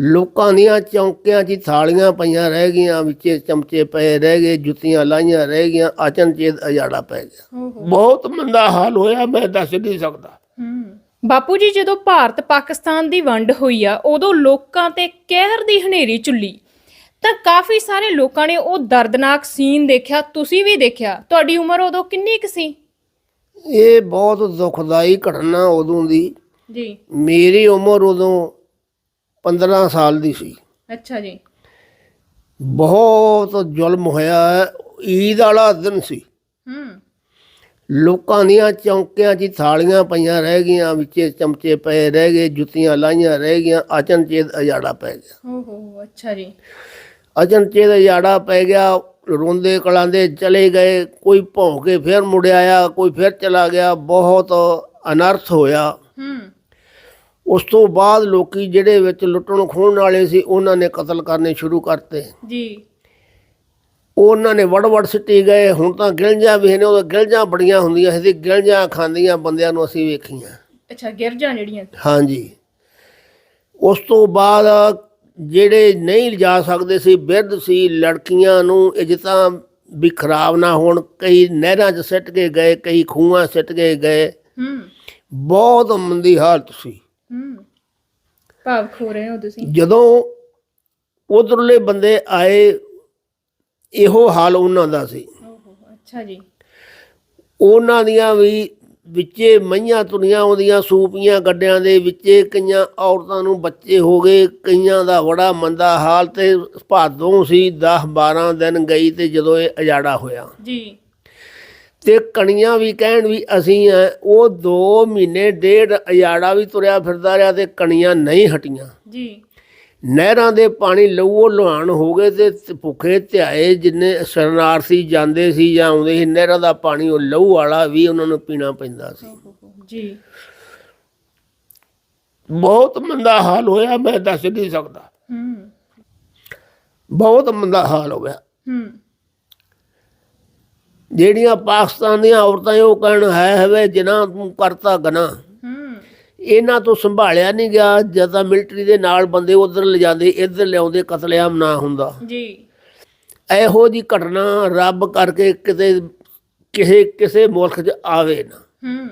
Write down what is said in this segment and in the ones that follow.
ਲੋਕਾਂ ਦੀਆਂ ਚੌਂਕਿਆਂ 'ਚ ਥਾਲੀਆਂ ਪਈਆਂ ਰਹਿ ਗਈਆਂ ਵਿੱਚੇ ਚਮਚੇ ਪਏ ਰਹਿ ਗਏ ਜੁੱਤੀਆਂ ਲਾਈਆਂ ਰਹਿ ਗਈਆਂ ਅਚਨਚੇਤ ਅਜਾੜਾ ਪੈ ਗਿਆ। ਬਹੁਤ ਮੰਦਾ ਹਾਲ ਹੋਇਆ ਮੈਂ ਦੱਸ ਨਹੀਂ ਸਕਦਾ। ਬਾਪੂ ਜੀ ਜਦੋਂ ਭਾਰਤ ਪਾਕਿਸਤਾਨ ਦੀ ਵੰਡ ਹੋਈ ਆ ਉਦੋਂ ਲੋਕਾਂ ਤੇ ਕਹਿਰ ਦੀ ਹਨੇਰੀ ਝੁੱਲੀ। ਤਾਂ ਕਾਫੀ ਸਾਰੇ ਲੋਕਾਂ ਨੇ ਉਹ ਦਰਦਨਾਕ ਸੀਨ ਦੇਖਿਆ ਤੁਸੀਂ ਵੀ ਦੇਖਿਆ। ਤੁਹਾਡੀ ਉਮਰ ਉਦੋਂ ਕਿੰਨੀ ਕੁ ਸੀ? ਇਹ ਬਹੁਤ ਦੁਖਦਾਈ ਘਟਨਾ ਉਦੋਂ ਦੀ। ਜੀ। ਮੇਰੀ ਉਮਰ ਉਦੋਂ 15 ਸਾਲ ਦੀ ਸੀ। ਅੱਛਾ ਜੀ। ਬਹੁਤ ਜ਼ੁਲਮ ਹੋਇਆ ਹੈ। ਈਦ ਵਾਲਾ ਦਿਨ ਸੀ। ਹੂੰ। ਲੋਕਾਂ ਦੀਆਂ ਚੌਂਕਿਆਂ 'ਚ ਥਾਲੀਆਂ ਪਈਆਂ ਰਹਿ ਗਈਆਂ ਵਿੱਚੇ ਚਮਚੇ ਪਏ ਰਹਿ ਗਏ ਜੁੱਤੀਆਂ ਲਾਈਆਂ ਰਹਿ ਗਈਆਂ ਅਚਨਚੇਤ ਅਜਾੜਾ ਪੈ ਗਿਆ। ਓਹੋ ਅੱਛਾ ਜੀ। ਅਚਨਚੇਤ ਅਜਾੜਾ ਪੈ ਗਿਆ ਰੋਂਦੇ ਕਲਾਂਦੇ ਚਲੇ ਗਏ ਕੋਈ ਭੌਂ ਕੇ ਫਿਰ ਮੁੜ ਆਇਆ ਕੋਈ ਫਿਰ ਚਲਾ ਗਿਆ ਬਹੁਤ ਅਨਰਥ ਹੋਇਆ। ਹੂੰ। ਉਸ ਤੋਂ ਬਾਅਦ ਲੋਕੀ ਜਿਹੜੇ ਵਿੱਚ ਲੁੱਟਣ ਖੋਹਣ ਵਾਲੇ ਸੀ ਉਹਨਾਂ ਨੇ ਕਤਲ ਕਰਨੇ ਸ਼ੁਰੂ ਕਰਤੇ। ਜੀ। ਉਹਨਾਂ ਨੇ ਵੜ ਵੜ ਸਿੱਟੀ ਗਏ ਹੁਣ ਤਾਂ ਗਿਲਜਾਂ ਵੀ ਨੇ ਉਹ ਗਿਲਜਾਂ ਬੜੀਆਂ ਹੁੰਦੀਆਂ ਸੀ ਤੇ ਗਿਲਜਾਂ ਖਾਂਦੀਆਂ ਬੰਦਿਆਂ ਨੂੰ ਅਸੀਂ ਵੇਖੀਆਂ। ਅੱਛਾ ਗਿਰਜਾਂ ਜਿਹੜੀਆਂ? ਹਾਂਜੀ। ਉਸ ਤੋਂ ਬਾਅਦ ਜਿਹੜੇ ਨਹੀਂ ਲਿਜਾ ਸਕਦੇ ਸੀ ਬਿਰਧ ਸੀ ਲੜਕੀਆਂ ਨੂੰ ਇੱਜ਼ਤਾਂ ਵੀ ਖਰਾਬ ਨਾ ਹੋਣ ਕਈ ਨਹਿਰਾਂ 'ਚ ਸਿੱਟ ਕੇ ਗਏ ਕਈ ਖੂਹਾਂ ਸਿੱਟ ਕੇ ਗਏ। ਹੂੰ। ਬਹੁਤ ਮੰਦੀ ਹਾਲਤ ਸੀ। ਹੂੰ। ਭਾਵ ਖੋ ਰਹੇ ਹੋ ਤੁਸੀਂ। ਜਦੋਂ ਉਧਰਲੇ ਬੰਦੇ ਆਏ ਇਹੋ ਹਾਲ ਉਹਨਾਂ ਦਾ ਸੀ। ਓਹੋ ਅੱਛਾ ਜੀ। ਉਹਨਾਂ ਦੀਆਂ ਵੀ ਵਿੱਚੇ ਮਈਆਂ ਤੁਰੀਆਂ ਆਉਂਦੀਆਂ ਸੂਪੀਆਂ ਗੱਡਿਆਂ ਦੇ ਵਿੱਚੇ ਕਈਆਂ ਔਰਤਾਂ ਨੂੰ ਬੱਚੇ ਹੋ ਗਏ ਕਈਆਂ ਦਾ ਬੜਾ ਮੰਦਾ ਹਾਲ ਤੇ ਭਾਦੋਂ ਸੀ 10 12 ਦਿਨ ਗਈ ਤੇ ਜਦੋਂ ਇਹ ਅਜਾੜਾ ਹੋਇਆ। ਜੀ। ਤੇ ਕਣੀਆਂ ਵੀ ਕਹਿਣ ਵੀ ਅਸੀਂ ਐ ਉਹ 2 ਮਹੀਨੇ ਡੇਢ ਅਜਾੜਾ ਵੀ ਤੁਰਿਆ ਫਿਰਦਾ ਰਿਹਾ ਤੇ ਕਣੀਆਂ ਨਹੀਂ ਹਟੀਆਂ। ਜੀ। ਨਹਿਰਾਂ ਦੇ ਪਾਣੀ ਲਊਓ ਲੁਹਾਨ ਹੋ ਗਏ ਤੇ ਭੁੱਖੇ ਧਿਆਏ ਜਿੰਨੇ ਸ਼ਰਨਾਰਥੀ ਜਾਂਦੇ ਸੀ ਜਾਂ ਆਉਂਦੇ ਸੀ ਨਹਿਰਾਂ ਦਾ ਪਾਣੀ ਉਹ ਲਹੂ ਵਾਲਾ ਵੀ ਉਹਨਾਂ ਨੂੰ ਪੀਣਾ ਪੈਂਦਾ ਸੀ। ਜੀ। ਬਹੁਤ ਮੰਦਾ ਹਾਲ ਹੋਇਆ ਮੈਂ ਦੱਸ ਨਹੀਂ ਸਕਦਾ। ਹੂੰ। ਬਹੁਤ ਮੰਦਾ ਹਾਲ ਹੋ ਗਿਆ ਹੂੰ। ਜਿਹੜੀਆਂ ਪਾਕਿਸਤਾਨ ਦੀਆਂ ਔਰਤਾਂ ਉਹ ਕਹਿਣ ਹੈ ਹਵੇ ਜਿਨ੍ਹਾਂ ਤੂੰ ਕਰਤਾ ਗਨਾ। ਇਹਨਾਂ ਤੋਂ ਸੰਭਾਲਿਆ ਨਹੀਂ ਗਿਆ ਜਦ ਤਾਂ ਮਿਲਟਰੀ ਦੇ ਨਾਲ ਬੰਦੇ ਉਧਰ ਲਿਜਾਂਦੇ ਇੱਧਰ ਲਿਆਉਂਦੇ ਕਤਲੇਆਮ ਨਾ ਹੁੰਦਾ। ਜੀ। ਇਹੋ ਜੀ ਘਟਨਾ ਰੱਬ ਕਰਕੇ ਕਿਤੇ ਕਿਸੇ ਕਿਸੇ ਮੁਲਕ 'ਚ ਆਵੇ ਨਾ। ਹੂੰ।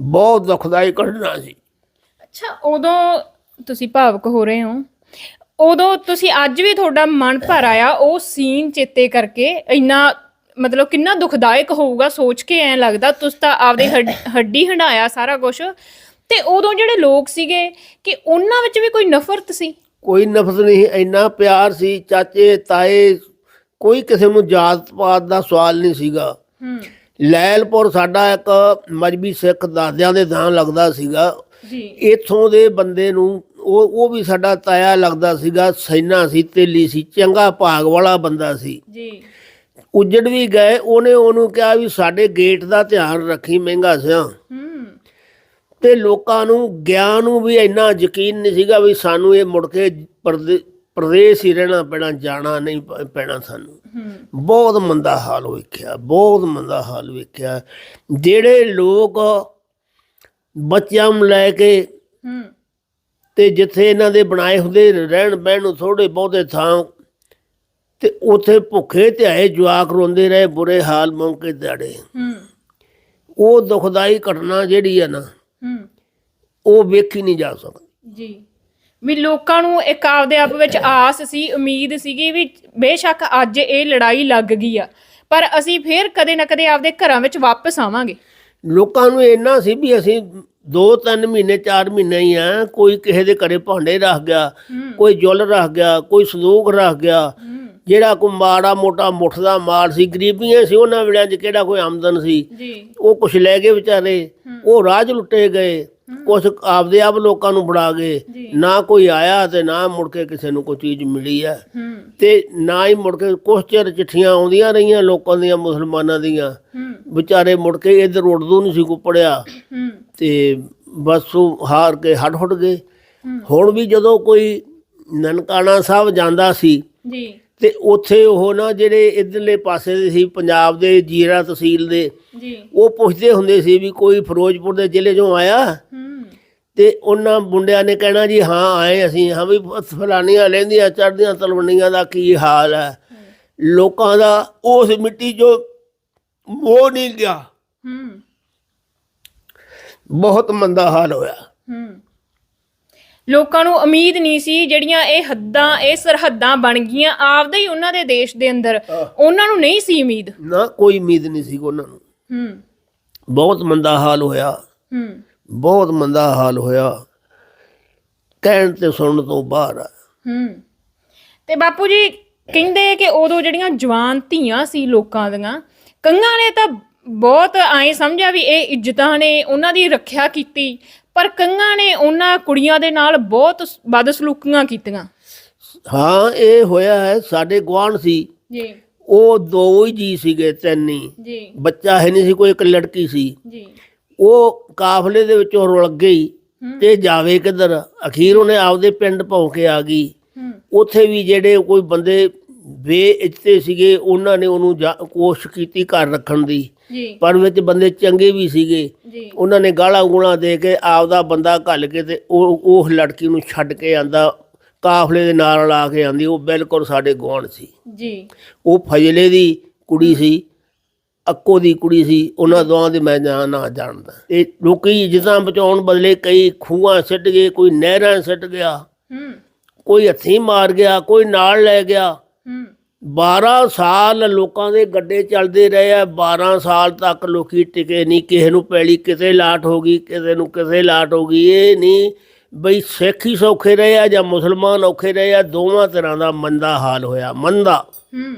ਬਹੁਤ ਦੁਖਦਾਈ ਘਟਨਾ ਸੀ। ਅੱਛਾ ਉਦੋਂ ਤੁਸੀਂ ਭਾਵਕ ਹੋ ਰਹੇ ਹੋ। ਉਦੋਂ ਤੁਸੀਂ ਅੱਜ ਵੀ ਤੁਹਾਡਾ ਮਨ ਭਰ ਆਇਆ ਉਹ ਸੀਨ ਚੇਤੇ ਕਰਕੇ ਇੰਨਾ ਮਤਲਬ ਕਿੰਨਾ ਦੁਖਦਾਇਕ ਹੋਊਗਾ ਸੋਚ ਕੇ ਐਂ ਲੱਗਦਾ ਤੁਸੀਂ ਤਾਂ ਆਪਦੇ ਹੱਡ- ਹੱਡੀ ਹੰਡਾਇਆ ਸਾਰਾ ਕੁਝ ਤੇ ਉਦੋਂ ਜਿਹੜੇ ਲੋਕ ਸੀਗੇ ਕਿ ਉਹਨਾਂ ਵਿੱਚ ਵੀ ਕੋਈ ਨਫ਼ਰਤ ਸੀ? ਕੋਈ ਨਫ਼ਰਤ ਨਹੀਂ ਇੰਨਾ ਪਿਆਰ ਸੀ ਚਾਚੇ ਤਾਏ ਕੋਈ ਕਿਸੇ ਨੂੰ ਜਾਤ ਪਾਤ ਦਾ ਸਵਾਲ ਨਹੀਂ ਸੀਗਾ। ਹੂੰ। ਲੈਲਪੁਰ ਸਾਡਾ ਇੱਕ ਮਜਬੀ ਸਿੱਖ ਦਾਦਿਆਂ ਦੇ ਨਾਂ ਲੱਗਦਾ ਸੀਗਾ। ਜੀ। ਇੱਥੋਂ ਦੇ ਬੰਦੇ ਨੂੰ ਉਹ ਉਹ ਵੀ ਸਾਡਾ ਤਾਇਆ ਲੱਗਦਾ ਸੀਗਾ ਸੈਨਾ ਸੀ ਤੇਲੀ ਸੀ ਚੰਗਾ ਭਾਗ ਵਾਲਾ ਬੰਦਾ ਸੀ। ਜੀ। ਉੱਜੜ ਵੀ ਗਏ ਉਹਨੇ ਉਹਨੂੰ ਕਿਹਾ ਵੀ ਸਾਡੇ ਗੇਟ ਦਾ ਧਿਆਨ ਰੱਖੀ ਮਹਿੰਗਾ ਸਿਆ। ਤੇ ਲੋਕਾਂ ਨੂੰ ਗਿਆਨ ਨੂੰ ਵੀ ਇੰਨਾ ਯਕੀਨ ਨਹੀਂ ਸੀਗਾ ਵੀ ਸਾਨੂੰ ਇਹ ਮੁੜ ਕੇ ਪਰਦੇ- ਪ੍ਰਦੇਸ਼ ਹੀ ਰਹਿਣਾ ਪੈਣਾ ਜਾਣਾ ਨਹੀਂ ਪੈਣਾ ਸਾਨੂੰ। ਬਹੁਤ ਮੰਦਾ ਹਾਲ ਵੇਖਿਆ ਬਹੁਤ ਮੰਦਾ ਹਾਲ ਵੇਖਿਆ। ਜਿਹੜੇ ਲੋਕ ਬੱਚਿਆਂ ਨੂੰ ਲੈ ਕੇ ਤੇ ਜਿੱਥੇ ਇਹਨਾਂ ਦੇ ਬਣਾਏ ਹੁੰਦੇ ਰਹਿਣ ਬਹਿਣ ਨੂੰ ਥੋੜੇ ਬਹੁਤੇ ਥਾਂ ਤੇ ਉਥੇ ਭੁੱਖੇ ਧਿਆਏ ਜਵਾਕ ਰੋਂਦੇ ਰਹੇ ਬੁਰੇ ਹਾਲ ਮੌਕੇ ਦਿਹਾੜੇ ਹੂੰ। ਉਹ ਦੁਖਦਾਈ ਘਟਨਾ ਜਿਹੜੀ ਆ ਨਾ ਹੂੰ। ਉਹ ਵੇਖੀ ਨਹੀਂ ਜਾ ਸਕਦੀ। ਜੀ। ਵੀ ਲੋਕਾਂ ਨੂੰ ਇੱਕ ਆਪਦੇ ਆਪ ਵਿੱਚ ਆਸ ਸੀ ਉਮੀਦ ਸੀਗੀ ਵੀ ਬੇਸ਼ੱਕ ਅੱਜ ਇਹ ਲੜਾਈ ਲੱਗ ਗਈ ਆ। ਪਰ ਅਸੀਂ ਫੇਰ ਕਦੇ ਨਾ ਕਦੇ ਆਪਦੇ ਘਰਾਂ ਵਿੱਚ ਵਾਪਸ ਆਵਾਂਗੇ। ਲੋਕਾਂ ਨੂੰ ਇੰਨਾ ਸੀ ਵੀ ਅਸੀਂ 2-3 ਮਹੀਨੇ 4 ਮਹੀਨੇ ਹੀ ਆ ਕੋਈ ਕਿਸੇ ਦੇ ਘਰੇ ਭਾਂਡੇ ਰੱਖ ਗਿਆ ਕੋਈ ਜੁੱਲ ਰੱਖ ਗਿਆ ਕੋਈ ਸੰਦੂਕ ਰੱਖ ਗਿਆ। ਜਿਹੜਾ ਕੋਈ ਮਾੜਾ ਮੋਟਾ ਮੁੱਠ ਦਾ ਮਾਲ ਸੀ ਗਰੀਬੀਆਂ ਸੀ ਉਹਨਾਂ ਵੇਲਿਆਂ 'ਚ ਕਿਹੜਾ ਕੋਈ ਆਮਦਨ ਸੀ? ਜੀ। ਉਹ ਕੁਛ ਲੈ ਗਏ ਵਿਚਾਰੇ ਉਹ ਰਾਜ ਲੁੱਟੇ ਗਏ ਕੁਛ ਆਪਦੇ ਆਪ ਲੋਕਾਂ ਨੂੰ ਫੜਾ ਗਏ। ਨਾ ਕੋਈ ਆਇਆ ਤੇ ਨਾ ਮੁੜ ਕੇ ਕਿਸੇ ਨੂੰ ਕੋਈ ਚੀਜ਼ ਮਿਲੀ ਆ ਤੇ ਨਾ ਹੀ ਮੁੜ ਕੇ ਕੁਛ ਚਿਰ ਚਿੱਠੀਆਂ ਆਉਂਦੀਆਂ ਰਹੀਆਂ ਲੋਕਾਂ ਦੀਆਂ ਮੁਸਲਮਾਨਾਂ ਦੀਆਂ। ਵਿਚਾਰੇ ਮੁੜ ਕੇ ਇੱਧਰ ਉਰਦੂ ਨਹੀਂ ਸੀ ਕੋ ਪੜਿਆ। ਤੇ ਬਸ ਉਹ ਹਾਰ ਕੇ ਹਟ ਹੁੱਟ ਗਏ। ਹੁਣ ਵੀ ਜਦੋਂ ਕੋਈ ਨਨਕਾਣਾ ਸਾਹਿਬ ਜਾਂਦਾ ਸੀ ਜੀ। ਤੇ ਉੱਥੇ ਉਹ ਨਾ ਜਿਹੜੇ ਇਧਰਲੇ ਪਾਸੇ ਦੇ ਸੀ ਪੰਜਾਬ ਦੇ ਜੀਰਾ ਤਹਿਸੀਲ ਦੇ ਜੀ। ਉਹ ਪੁੱਛਦੇ ਹੁੰਦੇ ਸੀ ਵੀ ਕੋਈ ਫਿਰੋਜ਼ਪੁਰ ਦੇ ਜ਼ਿਲ੍ਹੇ ਚੋਂ ਆਇਆ? ਤੇ ਉਹਨਾਂ ਮੁੰਡਿਆਂ ਨੇ ਕਹਿਣਾ ਜੀ ਹਾਂ ਆਏ ਅਸੀਂ। ਹਾਂ ਵੀ ਫਲਾਨੀਆਂ ਲੈਂਦੀਆਂ ਚੜਦੀਆਂ ਤਲਵੰਡੀਆਂ ਦਾ ਕੀ ਹਾਲ ਹੈ। ਲੋਕਾਂ ਦਾ ਉਸ ਮਿੱਟੀ 'ਚੋਂ ਮੋਹ ਨਹੀਂ ਗਿਆ। ਹੂੰ। ਬਹੁਤ ਮੰਦਾ ਹਾਲ ਹੋਇਆ। ਹੂੰ। ਲੋਕਾਂ ਨੂੰ ਉਮੀਦ ਨਹੀਂ ਸੀ ਜਿਹੜੀਆਂ ਇਹ ਹੱਦਾਂ ਇਹ ਸਰਹੱਦਾਂ ਬਣ ਗਈਆਂ ਆਪਦਾ ਹੀ ਉਹਨਾਂ ਦੇ ਦੇਸ਼ ਦੇ ਅੰਦਰ। ਉਹਨਾਂ ਨੂੰ ਨਹੀਂ ਸੀ ਉਮੀਦ। ਨਾ ਕੋਈ ਉਮੀਦ ਨਹੀਂ ਸੀ ਉਹਨਾਂ ਨੂੰ। ਹੂੰ। ਬਹੁਤ ਮੰਦਾ ਹਾਲ ਹੋਇਆ। ਹੂੰ। ਬਹੁਤ ਮੰਦਾ ਹਾਲ ਹੋਇਆ। ਕਹਿਣ ਤੇ ਸੁਣਨ ਤੋਂ ਬਾਹਰ ਆ। ਹੂੰ। ਤੇ ਬਾਪੂ ਜੀ ਕਹਿੰਦੇ ਕਿ ਉਦੋਂ ਜਿਹੜੀਆਂ ਜਵਾਨ ਧੀਆਂ ਸੀ ਲੋਕਾਂ ਦੀਆਂ ਕੰਗਾਂ ਨੇ ਤਾਂ ਬਹੁਤ ਐਂ ਸਮਝਿਆ ਵੀ ਇਹ ਇੱਜ਼ਤਾਂ ਨੇ ਉਹਨਾਂ ਦੀ ਰੱਖਿਆ ਕੀਤੀ। ਪਰ ਕੰਗਾਂ ਨੇ ਉਹਨਾਂ ਕੁੜੀਆਂ ਦੇ ਨਾਲ ਬਹੁਤ ਬਦਸਲੂਕੀਆਂ ਕੀਤੀਆਂ। ਹਾਂ ਇਹ ਹੋਇਆ ਹੈ ਸਾਡੇ ਗੁਆਂਢ ਸੀ। ਜੀ। ਉਹ ਦੋ ਹੀ ਜੀ ਸੀਗੇ ਤਿੰਨ ਹੀ। ਜੀ। ਬੱਚਾ ਹੈ ਨਹੀਂ ਸੀ ਕੋਈ ਇੱਕ ਲੜਕੀ ਸੀ। ਜੀ। ਉਹ ਕਾਫਲੇ ਦੇ ਵਿੱਚੋਂ ਰੁਲ ਗਈ ਤੇ ਜਾਵੇ ਕਿੱਧਰ? ਅਖੀਰ ਉਹਨੇ ਆਪਦੇ ਪਿੰਡ ਭੌਂ ਕੇ ਆ ਗਈ। ਉੱਥੇ ਵੀ ਜਿਹੜੇ ਕੋਈ ਬੰਦੇ ਬੇਇੱਜ਼ਤੇ ਸੀਗੇ ਉਹਨਾਂ ਨੇ ਉਹਨੂੰ ਕੋਸ਼ਿਸ਼ ਕੀਤੀ ਘਰ ਰੱਖਣ ਦੀ। ਪਰ ਵਿੱਚ ਬੰਦੇ ਚੰਗੇ ਵੀ ਸੀਗੇ। ਜੀ। ਉਹਨਾਂ ਨੇ ਗਾਲਾਂ ਗੂਲਾਂ ਦੇ ਕੇ ਆਪਦਾ ਬੰਦਾ ਘੱਲ ਕੇ ਤੇ ਉਹ ਉਹ ਲੜਕੀ ਨੂੰ ਛੱਡ ਕੇ ਆਂਦਾ ਕਾਫਲੇ ਦੇ ਨਾਲ ਲਾ ਕੇ ਆਂਦੀ ਉਹ ਬਿਲਕੁਲ ਸਾਡੇ ਗੁਆਂਢ ਸੀ। ਜੀ। ਉਹ ਫਜਲੇ ਦੀ ਕੁੜੀ ਸੀ ਅੱਕੋ ਦੀ ਕੁੜੀ ਸੀ ਉਹਨਾਂ ਦੋਵਾਂ ਦੇ ਮੈਂ ਨਾਂ ਨਾ ਜਾਣਦਾ। ਇਹ ਲੋਕੀ ਜਿੱਦਾਂ ਬਚਾਉਣ ਬਦਲੇ ਕਈ ਖੂਹਾਂ ਸਿੱਟ ਗਏ ਕੋਈ ਨਹਿਰਾਂ ਸਿੱਟ ਗਿਆ ਹੂੰ। ਕੋਈ ਹੱਥੀਂ ਮਾਰ ਗਿਆ ਕੋਈ ਨਾਲ ਲੈ ਗਿਆ। 12 ਸਾਲ ਲੋਕਾਂ ਦੇ ਗੱਡੇ ਚੱਲਦੇ ਰਹੇ ਆ। 12 ਸਾਲ ਤੱਕ ਲੋਕੀ ਟਿਕੇ ਨਹੀਂ। ਕਿਸੇ ਨੂੰ ਪੈਲੀ ਕਿਤੇ ਲਾਟ ਹੋ ਗਈ ਕਿਸੇ ਨੂੰ ਕਿਸੇ ਲਾਟ ਹੋ ਗਈ। ਇਹ ਨਹੀਂ ਬਈ ਸਿੱਖ ਹੀ ਸੌਖੇ ਰਹੇ ਆ ਜਾਂ ਮੁਸਲਮਾਨ ਔਖੇ ਰਹੇ ਆ। ਦੋਵਾਂ ਤਰ੍ਹਾਂ ਦਾ ਮੰਦਾ ਹਾਲ ਹੋਇਆ ਮੰਦਾ। ਹੂੰ।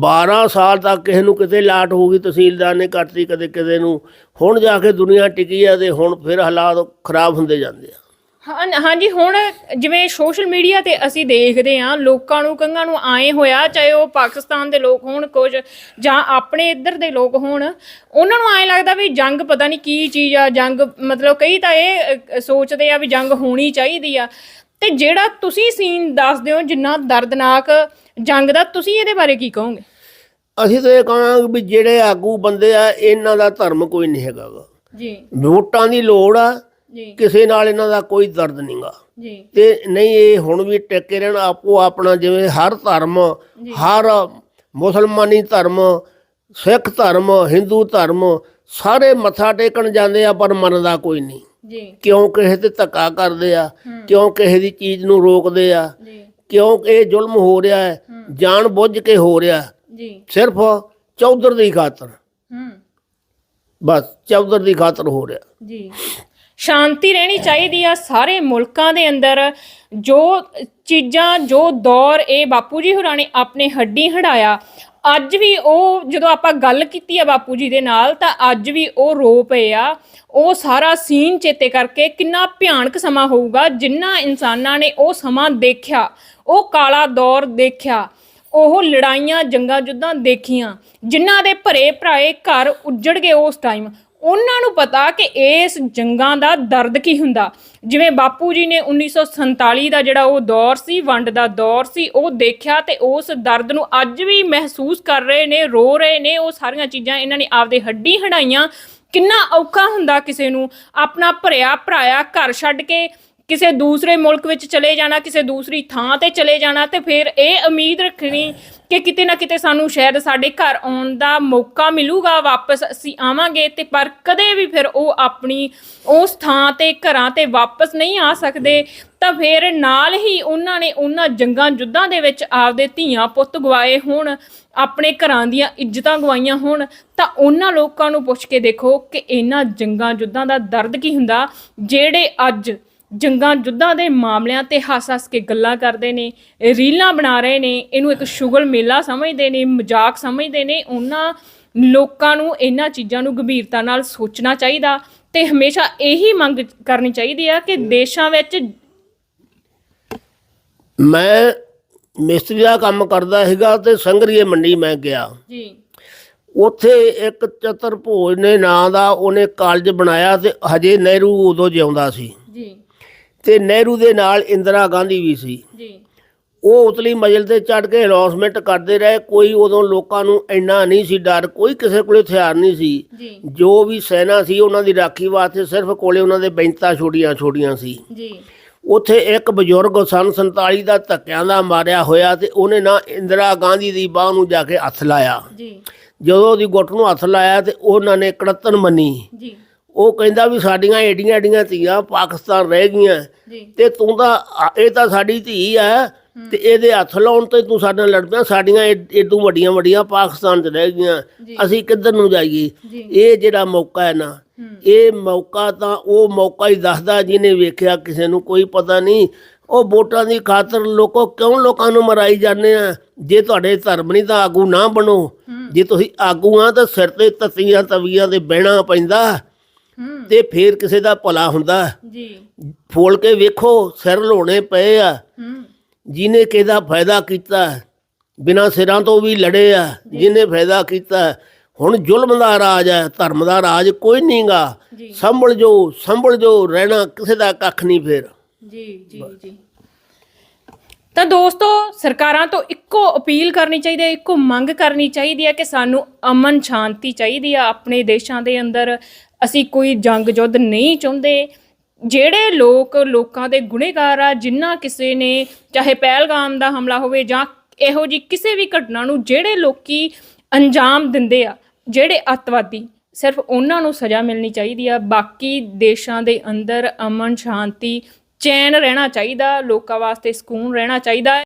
12 ਸਾਲ ਤੱਕ ਕਿਸੇ ਨੂੰ ਕਿਤੇ ਲਾਟ ਹੋ ਗਈ ਤਹਿਸੀਲਦਾਰ ਨੇ ਕੱਟਤੀ ਕਦੇ ਕਿਸੇ ਨੂੰ। ਹੁਣ ਜਾ ਕੇ ਦੁਨੀਆ ਟਿਕੀ ਆ ਤੇ ਹੁਣ ਫਿਰ ਹਾਲਾਤ ਖਰਾਬ ਹੁੰਦੇ ਜਾਂਦੇ ਆ। ਹਾਂ ਹਾਂਜੀ ਹੁਣ ਜਿਵੇਂ ਸੋਸ਼ਲ ਮੀਡੀਆ ਤੇ ਅਸੀਂ ਦੇਖਦੇ ਹਾਂ ਲੋਕਾਂ ਨੂੰ ਕੰਗਾਂ ਨੂੰ ਆਏ ਹੋਇਆ ਚਾਹੇ ਉਹ ਪਾਕਿਸਤਾਨ ਦੇ ਲੋਕ ਹੋਣ ਕੁਝ ਜਾਂ ਆਪਣੇ ਇੱਧਰ ਦੇ ਲੋਕ ਹੋਣ ਉਹਨਾਂ ਨੂੰ ਐਂ ਲੱਗਦਾ ਵੀ ਜੰਗ ਪਤਾ ਨਹੀਂ ਕੀ ਚੀਜ਼ ਆ ਜੰਗ ਮਤਲਬ ਕਈ ਤਾਂ ਇਹ ਸੋਚਦੇ ਆ ਵੀ ਜੰਗ ਹੋਣੀ ਚਾਹੀਦੀ ਆ। ਤੇ ਜਿਹੜਾ ਤੁਸੀਂ ਸੀਨ ਦੱਸਦੇ ਹੋ ਜਿੰਨਾ ਦਰਦਨਾਕ ਜੰਗ ਦਾ ਤੁਸੀਂ ਇਹਦੇ ਬਾਰੇ ਕੀ ਕਹੋਗੇ? ਅਸੀਂ ਤਾਂ ਇਹ ਕਹਾਂਗੇ ਵੀ ਜਿਹੜੇ ਆਗੂ ਬੰਦੇ ਆ ਇਹਨਾਂ ਦਾ ਧਰਮ ਕੋਈ ਨਹੀਂ ਹੈਗਾ। ਜੀ। ਵੋਟਾਂ ਦੀ ਲੋੜ ਆ ਜੀ। ਕਿਸੇ ਨਾਲ ਇਹਨਾਂ ਦਾ ਕੋਈ ਦਰਦ ਨਹੀਂਗਾ ਜੀ। ਤੇ ਨਹੀਂ ਇਹ ਹੁਣ ਵੀ ਟਿਕੇ ਰਹਿਣ ਆਪੋ ਆਪਣਾ ਜਿਵੇਂ ਹਰ ਧਰਮ ਹਰ ਮੁਸਲਮਾਨੀ ਧਰਮ ਸਿੱਖ ਧਰਮ ਹਿੰਦੂ ਧਰਮ ਸਾਰੇ ਮੱਥਾ ਟੇਕਣ ਜਾਂਦੇ ਆ ਪਰ ਮੰਨਦਾ ਕੋਈ ਨਹੀਂ। ਜੀ। ਕਿਉਂ ਕਿਸੇ ਤੇ ਧੱਕਾ ਕਰਦੇ ਆ? ਕਿਉਂ ਕਿਸੇ ਦੀ ਚੀਜ਼ ਨੂੰ ਰੋਕਦੇ ਆ? ਜੀ। ਕਿਉਂ ਇਹ ਜ਼ੁਲਮ ਹੋ ਰਿਹਾ ਹੈ? ਜਾਣ ਬੁੱਝ ਕੇ ਹੋ ਰਿਹਾ ਜੀ। ਸਿਰਫ ਚੌਧਰ ਦੀ ਖਾਤਰ। ਹੂੰ। ਬਸ ਚੌਧਰ ਦੀ ਖਾਤਰ ਹੋ ਰਿਹਾ। ਜੀ। ਸ਼ਾਂਤੀ ਰਹਿਣੀ ਚਾਹੀਦੀ ਆ ਸਾਰੇ ਮੁਲਕਾਂ ਦੇ ਅੰਦਰ। ਜੋ ਚੀਜ਼ਾਂ, ਜੋ ਦੌਰ ਇਹ ਬਾਪੂ ਜੀ ਹੋਰਾਂ ਨੇ ਆਪਣੇ ਹੱਡੀ ਹੜਾਇਆ ਅੱਜ ਵੀ ਉਹ ਜਦੋਂ ਆਪਾਂ ਗੱਲ ਕੀਤੀ ਆ ਬਾਪੂ ਜੀ ਦੇ ਨਾਲ, ਤਾਂ ਅੱਜ ਵੀ ਉਹ ਰੋ ਪਏ ਆ। ਉਹ ਸਾਰਾ ਸੀਨ ਚੇਤੇ ਕਰਕੇ ਕਿੰਨਾ ਭਿਆਨਕ ਸਮਾਂ ਹੋਊਗਾ, ਜਿੰਨਾ ਇਨਸਾਨਾਂ ਨੇ ਉਹ ਸਮਾਂ ਦੇਖਿਆ, ਉਹ ਕਾਲਾ ਦੌਰ ਦੇਖਿਆ, ਉਹ ਲੜਾਈਆਂ ਜੰਗਾਂ ਜੁੱਦਾਂ ਦੇਖੀਆਂ, ਜਿਨ੍ਹਾਂ ਦੇ ਭਰੇ ਭਰਾਏ ਘਰ ਉੱਜੜ ਗਏ ਉਸ ਟਾਈਮ ਉਹਨਾਂ ਨੂੰ ਪਤਾ ਕਿ ਇਸ ਜੰਗਾਂ ਦਾ ਦਰਦ ਕੀ ਹੁੰਦਾ। ਜਿਵੇਂ ਬਾਪੂ ਜੀ ਨੇ 1947 ਦਾ ਜਿਹੜਾ ਉਹ ਦੌਰ ਸੀ, ਵੰਡ ਦਾ ਦੌਰ ਸੀ, ਉਹ ਦੇਖਿਆ ਤੇ ਉਸ ਦਰਦ ਨੂੰ ਅੱਜ ਵੀ ਮਹਿਸੂਸ ਕਰ ਰਹੇ ਨੇ, ਰੋ ਰਹੇ ਨੇ। ਉਹ ਸਾਰੀਆਂ ਚੀਜ਼ਾਂ ਇਹਨਾਂ ਨੇ ਆਪਦੇ ਹੱਡੀ ਹੜਾਈਆਂ ਕਿੰਨਾ ਔਖਾ ਹੁੰਦਾ ਕਿਸੇ ਨੂੰ ਆਪਣਾ ਭਰਿਆ ਭਰਾਇਆ ਘਰ ਛੱਡ ਕੇ ਕਿਸੇ ਦੂਸਰੇ ਮੁਲਕ ਵਿੱਚ ਚਲੇ ਜਾਣਾ, ਕਿਸੇ ਦੂਸਰੀ ਥਾਂ ਤੇ ਚਲੇ ਜਾਣਾ, ਤੇ ਫਿਰ ਇਹ ਉਮੀਦ ਰੱਖਣੀ ਕਿ ਕਿਤੇ ਨਾ ਕਿਤੇ ਸਾਨੂੰ ਸ਼ਾਇਦ ਸਾਡੇ ਘਰ ਆਉਣ ਦਾ ਮੌਕਾ ਮਿਲੂਗਾ, ਵਾਪਸ ਅਸੀਂ ਆਵਾਂਗੇ, ਤੇ ਪਰ ਕਦੇ ਵੀ ਫਿਰ ਉਹ ਆਪਣੀ, ਉਸ ਥਾਂ ਤੇ, ਘਰਾਂ ਤੇ ਵਾਪਸ ਨਹੀਂ ਆ ਸਕਦੇ। ਤਾਂ ਫਿਰ ਨਾਲ ਹੀ ਉਹਨਾਂ ਨੇ ਉਹਨਾਂ ਜੰਗਾਂ ਜੁੱਦਾਂ ਦੇ ਵਿੱਚ ਆਪਦੇ ਧੀਆਂ ਪੁੱਤ ਗਵਾਏ ਹੋਣ, ਆਪਣੇ ਘਰਾਂ ਦੀਆਂ ਇੱਜ਼ਤਾਂ ਗਵਾਈਆਂ ਹੋਣ, ਤਾਂ ਉਹਨਾਂ ਲੋਕਾਂ ਨੂੰ ਪੁੱਛ ਕੇ ਦੇਖੋ ਕਿ ਇਹਨਾਂ ਜੰਗਾਂ ਜੁੱਦਾਂ ਦਾ ਦਰਦ ਕੀ ਹੁੰਦਾ? ਜਿਹੜੇ ਅੱਜ ਜੰਗਾਂ ਜੁੱਦਾਂ ਦੇ ਮਾਮਲਿਆਂ ਤੇ ਹੱਸ-ਹੱਸ ਕੇ ਗੱਲਾਂ ਕਰਦੇ ਨੇ ਰੀਲਾਂ ਬਣਾ ਰਹੇ ਨੇ ਇਹਨੂੰ ਇੱਕ ਸ਼ੁਗਲ ਮੇਲਾ ਸਮਝਦੇ ਨੇ ਮਜ਼ਾਕ ਸਮਝਦੇ ਨੇ ਉਹਨਾਂ ਲੋਕਾਂ ਨੂੰ ਇਹਨਾਂ ਚੀਜ਼ਾਂ ਨੂੰ ਗੰਭੀਰਤਾ ਨਾਲ ਸੋਚਣਾ ਚਾਹੀਦਾ ਤੇ ਹਮੇਸ਼ਾ ਇਹੀ ਮੰਗ ਕਰਨੀ ਚਾਹੀਦੀ ਆ ਕਿ ਦੇਸ਼ਾਂ ਵਿੱਚ ਮੈਂ ਮਿਸਤਰੀ ਦਾ ਕੰਮ ਕਰਦਾ ਸੀਗਾ ਤੇ ਸੰਗਰੀਏ ਮੰਡੀ ਮੈਂ ਗਿਆ। ਜੀ। ਉੱਥੇ ਇੱਕ ਚਤਰ ਭੋਜ ਨੇ ਨਾਂ ਦਾ ਉਹਨੇ ਕਾਲਜ ਬਣਾਇਆ ਤੇ ਹਜੇ ਨਹਿਰੂ ਉਦੋਂ ਜਿਉਂਦਾ ਸੀ। ਜੀ। ਤੇ ਨਹਿਰੂ ਦੇ ਨਾਲ ਇੰਦਰਾ ਗਾਂਧੀ ਵੀ ਸੀ। ਜੀ। ਉਹ ਉਤਲੀ ਮੰਜ਼ਿਲ ਤੇ ਚੜ ਕੇ ਹਰਾਸਮੈਂਟ ਕਰਦੇ ਰਹੇ। ਕੋਈ ਉਦੋਂ ਲੋਕਾਂ ਨੂੰ ਇੰਨਾ ਨਹੀਂ ਸੀ ਡਰ ਕੋਈ ਕਿਸੇ ਕੋਲੇ ਹਥਿਆਰ ਨਹੀਂ ਸੀ। ਜੀ। ਜੋ ਵੀ ਸੈਨਾ ਸੀ ਉਹਨਾਂ ਦੀ ਰਾਖੀ ਵਾਸਤੇ ਸਿਰਫ ਕੋਲੇ ਉਹਨਾਂ ਦੇ ਬੈਂਤਾਂ ਛੋਟੀਆਂ ਛੋਟੀਆਂ ਸੀ। ਜੀ। ਉੱਥੇ ਇੱਕ ਬਜ਼ੁਰਗ ਸਨ 47 ਦਾ ਧੱਕਿਆਂ ਦਾ ਮਾਰਿਆ ਹੋਇਆ ਤੇ ਉਹਨੇ ਨਾ ਇੰਦਰਾ ਗਾਂਧੀ ਦੀ ਬਾਹ ਨੂੰ ਜਾ ਕੇ ਹੱਥ ਲਾਇਆ। ਜੀ। ਜਦੋਂ ਉਹਦੀ ਗੁੱਟ ਨੂੰ ਹੱਥ ਲਾਇਆ ਤੇ ਉਹਨਾਂ ਨੇ ਕੜਤਨ ਮੰਨੀ। ਜੀ। ਉਹ ਕਹਿੰਦਾ ਵੀ ਸਾਡੀਆਂ ਏਡੀਆਂ ਏਡੀਆਂ ਧੀਆਂ ਪਾਕਿਸਤਾਨ ਰਹਿ ਗਈਆਂ। ਤੇ ਤੂੰ ਤਾਂ ਇਹ ਤਾਂ ਸਾਡੀ ਧੀ ਆ। ਤੇ ਇਹਦੇ ਹੱਥ ਲਾਉਣ ਤੇ ਤੂੰ ਸਾਡੇ ਨਾਲ ਲੜ ਪਿਆ। ਸਾਡੀਆਂ ਏਡੂ ਵੱਡੀਆਂ ਵੱਡੀਆਂ ਪਾਕਿਸਤਾਨ 'ਚ ਰਹਿ ਗਈਆਂ। ਅਸੀਂ ਕਿੱਧਰ ਨੂੰ ਜਾਈਏ? ਇਹ ਜਿਹੜਾ ਮੌਕਾ ਹੈ ਨਾ ਇਹ ਮੌਕਾ ਤਾਂ ਉਹ ਮੌਕਾ ਹੀ ਦੱਸਦਾ ਜਿਹਨੇ ਵੇਖਿਆ ਕਿਸੇ ਨੂੰ ਕੋਈ ਪਤਾ ਨਹੀਂ। ਉਹ ਵੋਟਾਂ ਦੀ ਖਾਤਰ ਲੋਕੋ ਕਿਉਂ ਲੋਕਾਂ ਨੂੰ ਮਰਾਈ ਜਾਂਦੇ ਆ? ਜੇ ਤੁਹਾਡੇ ਧਰਮ ਨਹੀਂ ਤਾਂ ਆਗੂ ਨਾ ਬਣੋ। ਜੇ ਤੁਸੀਂ ਆਗੂ ਆ ਤਾਂ ਸਿਰ ਤੇ ਤਤੀਆਂ ਤਵੀਆਂ ਤੇ ਬਹਿਣਾ ਪੈਂਦਾ। ਤੇ ਫੇਰ ਕਿਸੇ ਦਾ ਭਲਾ ਹੁੰਦਾ। ਜੀ। ਫੋਲ ਕੇ ਵੇਖੋ ਸਿਰ ਲੋਣੇ ਪਏ ਆ। ਹੂੰ। ਜਿਹਨੇ ਕਿਹਦਾ ਫਾਇਦਾ ਕੀਤਾ ਬਿਨਾਂ ਸਿਰਾਂ ਤੋਂ ਵੀ ਲੜੇ ਆ ਜਿਹਨੇ ਫਾਇਦਾ ਕੀਤਾ ਹੁਣ ਜ਼ੁਲਮ ਦਾ ਰਾਜ ਹੈ ਧਰਮ ਦਾ ਰਾਜ ਕੋਈ ਨਹੀਂਗਾ। ਸੰਭਲ ਜੋ ਸੰਭਲ ਜੋ ਰਹਿਣਾ ਕਿਸੇ ਦਾ ਕੱਖ ਨਹੀਂ ਫੇਰ। ਜੀ ਜੀ ਜੀ। ਤਾਂ ਦੋਸਤੋ ਸਰਕਾਰਾਂ ਤੋਂ ਇੱਕੋ ਅਪੀਲ ਕਰਨੀ ਚਾਹੀਦੀ ਹੈ ਇੱਕੋ ਮੰਗ ਕਰਨੀ ਚਾਹੀਦੀ ਹੈ ਕਿ ਸਾਨੂੰ ਅਮਨ ਸ਼ਾਂਤੀ ਚਾਹੀਦੀ ਆ ਆਪਣੇ ਦੇਸ਼ਾਂ ਦੇ ਅੰਦਰ ਅਸੀਂ ਕੋਈ ਜੰਗ ਯੁੱਧ ਨਹੀਂ ਚਾਹੁੰਦੇ। ਜਿਹੜੇ ਲੋਕ ਲੋਕਾਂ ਦੇ ਗੁਨੇਗਾਰ ਆ ਜਿਨ੍ਹਾਂ ਕਿਸੇ ਨੇ ਚਾਹੇ ਪਹਿਲਗਾਮ ਦਾ ਹਮਲਾ ਹੋਵੇ ਜਾਂ ਇਹੋ ਜੀ ਕਿਸੇ ਵੀ ਘਟਨਾ ਨੂੰ ਜਿਹੜੇ ਲੋਕੀ ਅੰਜਾਮ ਦਿੰਦੇ ਆ, ਜਿਹੜੇ ਅੱਤਵਾਦੀ, ਸਿਰਫ ਉਹਨਾਂ ਨੂੰ ਸਜ਼ਾ ਮਿਲਣੀ ਚਾਹੀਦੀ ਆ। ਬਾਕੀ ਦੇਸ਼ਾਂ ਦੇ ਅੰਦਰ ਅਮਨ, ਸ਼ਾਂਤੀ, ਚੈਨ ਰਹਿਣਾ ਚਾਹੀਦਾ, ਲੋਕਾਂ ਵਾਸਤੇ ਸਕੂਨ ਰਹਿਣਾ ਚਾਹੀਦਾ।